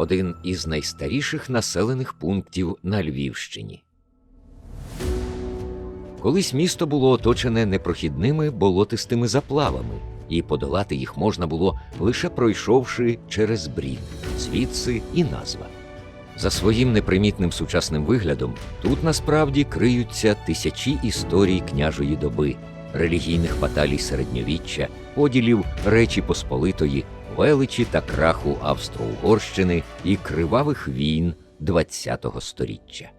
Один із найстаріших населених пунктів на Львівщині. Колись місто було оточене непрохідними болотистими заплавами, і подолати їх можна було лише пройшовши через брід, звідси і назва. За своїм непримітним сучасним виглядом тут насправді криються тисячі історій княжої доби, релігійних баталій середньовіччя, поділів Речі Посполитої, величі та краху Австро-Угорщини і кривавих війн ХХ століття.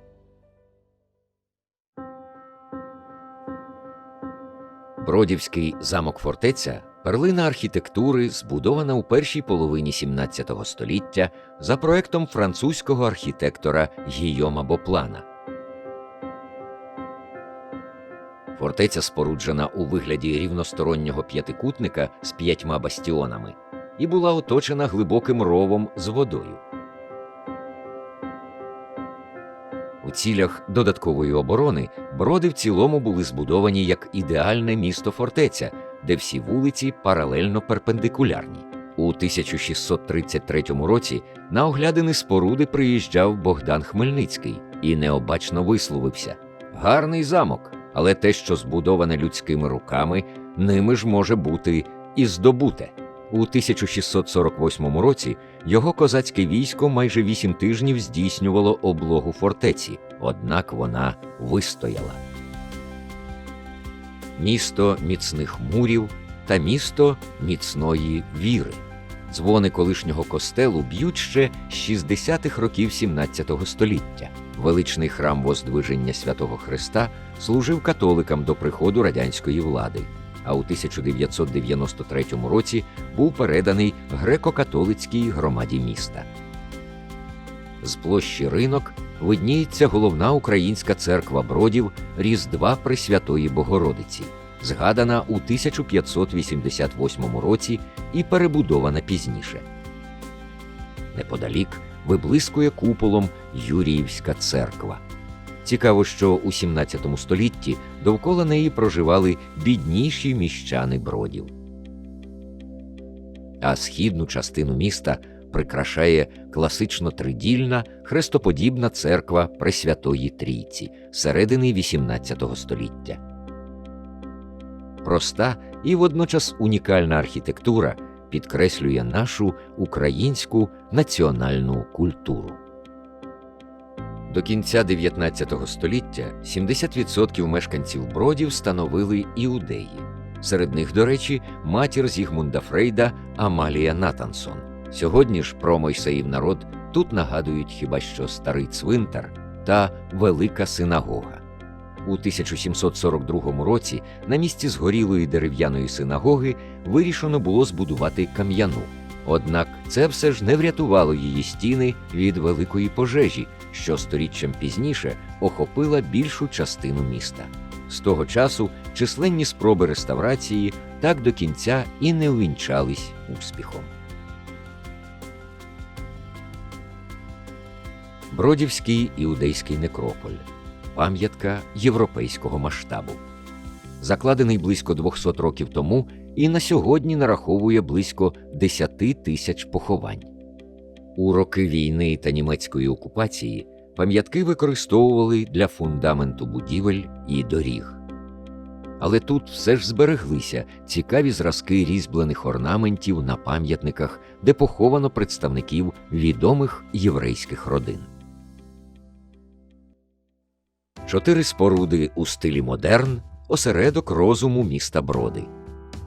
Бродівський замок фортеця перлина архітектури, збудована у першій половині XVII століття за проектом французького архітектора Гійома Боплана. Фортеця споруджена у вигляді рівностороннього п'ятикутника з п'ятьма бастіонами і була оточена глибоким ровом з водою. У цілях додаткової оборони броди в цілому були збудовані як ідеальне місто фортеця, де всі вулиці паралельно перпендикулярні. У 1633 році на оглядини споруди приїжджав Богдан Хмельницький і необачно висловився: гарний замок, але те, що збудоване людськими руками, ними ж може бути і здобуте. У 1648 році його козацьке військо майже вісім тижнів здійснювало облогу фортеці, однак вона вистояла. Місто міцних мурів та місто міцної віри. Дзвони колишнього костелу б'ють ще з 60-х років 17 століття. Величний храм Воздвиження Святого Христа служив католикам до приходу радянської влади а у 1993 році був переданий греко-католицькій громаді міста. З площі ринок видніється головна українська церква бродів Різдва Пресвятої Богородиці, згадана у 1588 році і перебудована пізніше. Неподалік виблискує куполом Юріївська церква. Цікаво, що у 17 столітті довкола неї проживали бідніші міщани бродів. А східну частину міста прикрашає класично тридільна хрестоподібна церква Пресвятої Трійці середини XVIII століття. Проста і водночас унікальна архітектура підкреслює нашу українську національну культуру. До кінця 19 століття 70% мешканців бродів становили іудеї. Серед них, до речі, матір Зігмунда Фрейда Амалія Натансон. Сьогодні ж про Мойсеїв народ тут нагадують хіба що старий цвинтар та велика синагога. У 1742 році на місці згорілої дерев'яної синагоги вирішено було збудувати кам'яну. Однак це все ж не врятувало її стіни від великої пожежі, що сторіччям пізніше охопила більшу частину міста. З того часу численні спроби реставрації так до кінця і не увінчались успіхом. Бродівський іудейський некрополь пам'ятка європейського масштабу. Закладений близько 200 років тому і на сьогодні нараховує близько 10 тисяч поховань. У роки війни та німецької окупації пам'ятки використовували для фундаменту будівель і доріг. Але тут все ж збереглися цікаві зразки різьблених орнаментів на пам'ятниках, де поховано представників відомих єврейських родин. Чотири споруди у стилі модерн осередок розуму міста Броди.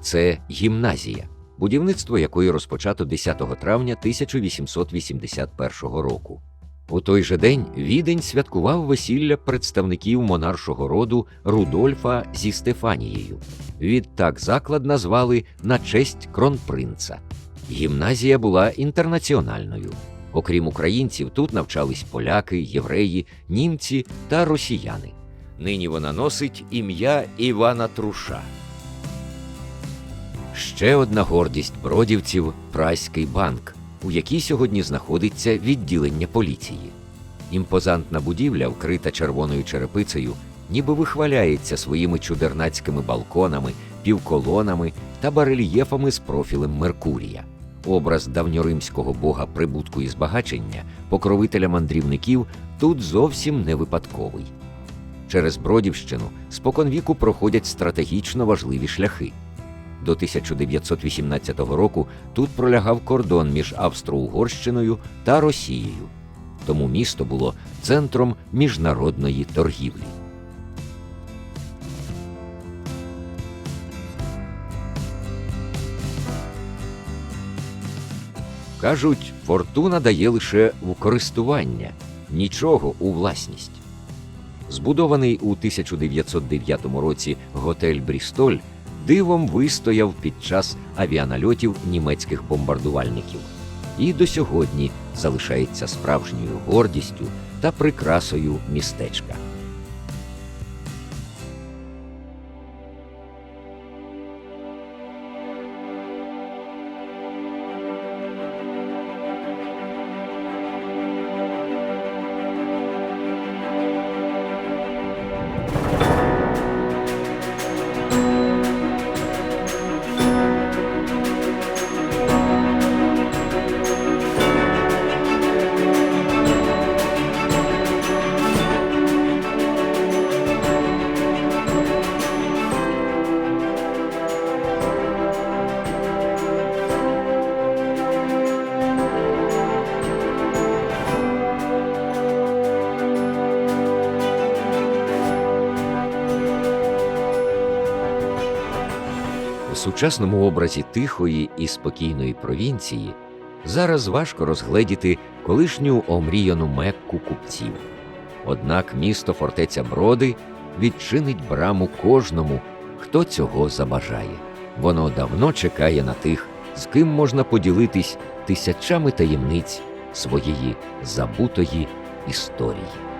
Це гімназія, будівництво якої розпочато 10 травня 1881 року. У той же день відень святкував весілля представників монаршого роду Рудольфа зі Стефанією. Відтак заклад назвали на честь кронпринца. Гімназія була інтернаціональною. Окрім українців, тут навчались поляки, євреї, німці та росіяни. Нині вона носить ім'я Івана Труша. Ще одна гордість бродівців Праський банк, у якій сьогодні знаходиться відділення поліції. Імпозантна будівля, вкрита червоною черепицею, ніби вихваляється своїми чудернацькими балконами, півколонами та барельєфами з профілем Меркурія. Образ давньоримського бога прибутку і збагачення, покровителя мандрівників, тут зовсім не випадковий. Через Бродівщину споконвіку проходять стратегічно важливі шляхи. До 1918 року тут пролягав кордон між Австро-Угорщиною та Росією, тому місто було центром міжнародної торгівлі. Кажуть, фортуна дає лише у користування, нічого у власність. Збудований у 1909 році готель Брістоль дивом вистояв під час авіанальотів німецьких бомбардувальників і до сьогодні залишається справжньою гордістю та прикрасою містечка. Сучасному образі тихої і спокійної провінції зараз важко розгледіти колишню омріяну мекку купців. Однак місто фортеця Броди відчинить браму кожному, хто цього забажає. Воно давно чекає на тих, з ким можна поділитись тисячами таємниць своєї забутої історії.